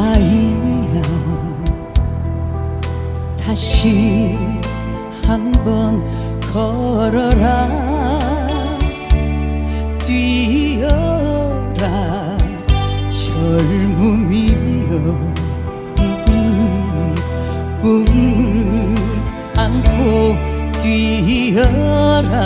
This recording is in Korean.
아이야. 다시 한 번 걸어라. 뛰어라. 젊음이여. 음, 꿈을 안고 뛰어라